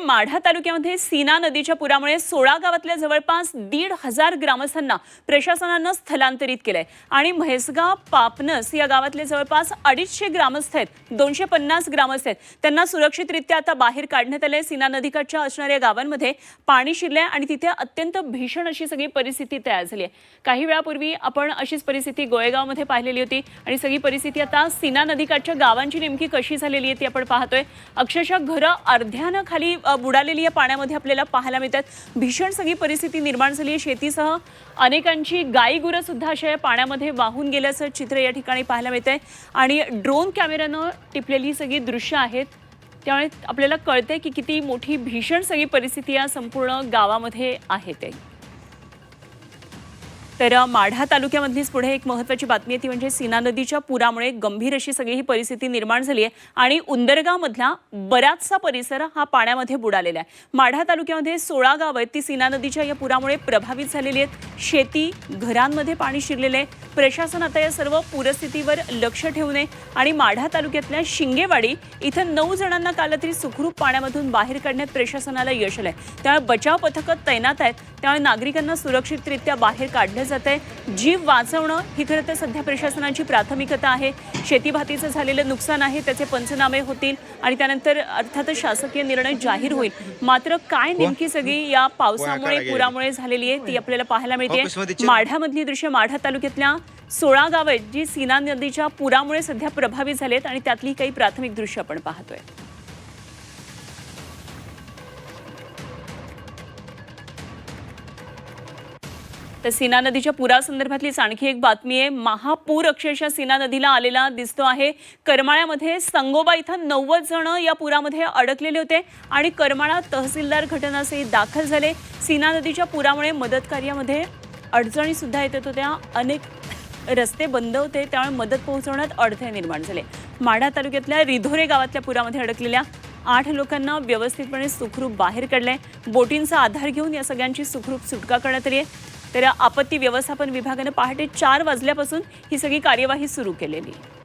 माढा तालुक्यामध्ये सीना नदीच्या पुरामुळे सोळा गावातल्या जवळपास दीड हजार ग्रामस्थांना प्रशासनानं स्थलांतरित केलंय. आणि म्हैसगाव पापनस या गावातले जवळपास अडीचशे ग्रामस्थ आहेत. दोनशे पन्नास ग्रामस्थ आहेत. त्यांना सुरक्षितरित्या आता बाहेर काढण्यात आलंय. सीना नदीकाठच्या असणाऱ्या गावांमध्ये पाणी शिरलंय आणि तिथे अत्यंत भीषण अशी सगळी परिस्थिती तयार झाली आहे. काही वेळापूर्वी आपण अशीच परिस्थिती गोळेगावमध्ये पाहिलेली होती आणि सगळी परिस्थिती आता सीना नदीकाठच्या गावांची नेमकी कशी झालेली आहे ती आपण पाहतोय. अक्षरशः घरं अर्ध्यानं खाली बुडालेली या पाण्यामध्ये आपल्याला पाहायला मिळतात. भीषण सगळी परिस्थिती निर्माण झाली आहे. शेतीसह अनेकांची गाई सुद्धा अशा या पाण्यामध्ये वाहून गेल्याचं चित्र या ठिकाणी पाहायला मिळतंय आणि ड्रोन कॅमेऱ्यानं टिपलेली सगळी दृश्य आहेत. त्यामुळे आपल्याला कळतंय की किती मोठी भीषण सगळी परिस्थिती या संपूर्ण गावामध्ये आहे ते. तर माढा तालुक्यामधलीच पुढे एक महत्त्वाची बातमी आहे ती म्हणजे सीना नदीच्या पुरामुळे गंभीर अशी सगळी ही परिस्थिती निर्माण झाली आहे आणि उंदरगावमधला बराचसा परिसर हा पाण्यामध्ये बुडालेला आहे. माढा तालुक्यामध्ये सोळा गावं आहेत ती सीना नदीच्या या पुरामुळे प्रभावित झालेली आहेत. शेती घरांमध्ये पाणी शिरलेलं आहे प्रशासन आता या सर्व पूरस्थितीवर लक्ष ठेवू नये आणि माढा तालुक्यातल्या शिंगेवाडी इथं नऊ जणांना काल रात्री सुखरूप पाण्यामधून बाहेर काढण्यात प्रशासनाला यश आलंय त्यामुळे बचाव पथकं तैनात आहेत त्यामुळे नागरिकांना सुरक्षितरित्या बाहेर काढलं जात आहे जीव वाचवणं ही खरं तर सध्या प्रशासनाची प्राथमिकता आहे शेतीभातीचं झालेलं नुकसान आहे त्याचे पंचनामे होतील आणि त्यानंतर अर्थातच शासकीय निर्णय जाहीर होईल मात्र काय नेमकी सगळी या पावसामुळे पुरामुळे झालेली आहे ती आपल्याला पाहायला मिळते चिर- माढ्यामधली दृश्य माढा तालुक्यातल्या सोळा गावं आहेत जी सीना नदीच्या पुरामुळे सध्या प्रभावित झालेत आणि त्यातली काही प्राथमिक दृश्य आपण पाहतोय. तर सीना नदीच्या पुरासंदर्भातलीच आणखी एक बातमी आहे. महापूर अक्षरशः सीना नदीला आलेला दिसतो आहे. करमाळ्यामध्ये संगोबा इथं नव्वद जण या पुरामध्ये अडकलेले होते आणि करमाळा तहसीलदार घटनास्थळी दाखल झाले. सीना नदीच्या पुरामुळे मदत कार्यामध्ये अडचणीसुद्धा येत होत्या. अनेक रस्ते बंद होते. त्यामुळे मदत पोहोचवण्यात अडथळे निर्माण झाले. माढा तालुक्यातल्या रिधोरे गावातल्या पुरामध्ये अडकलेल्या आठ लोकांना व्यवस्थितपणे सुखरूप बाहेर काढलंय. बोटींचा आधार घेऊन या सगळ्यांची सुखरूप सुटका करण्यात आली आहे. तर आपत्ती व्यवस्थापन विभागानं पहाटे चार वाजल्यापासून ही सगळी कार्यवाही सुरू केलेली. आहे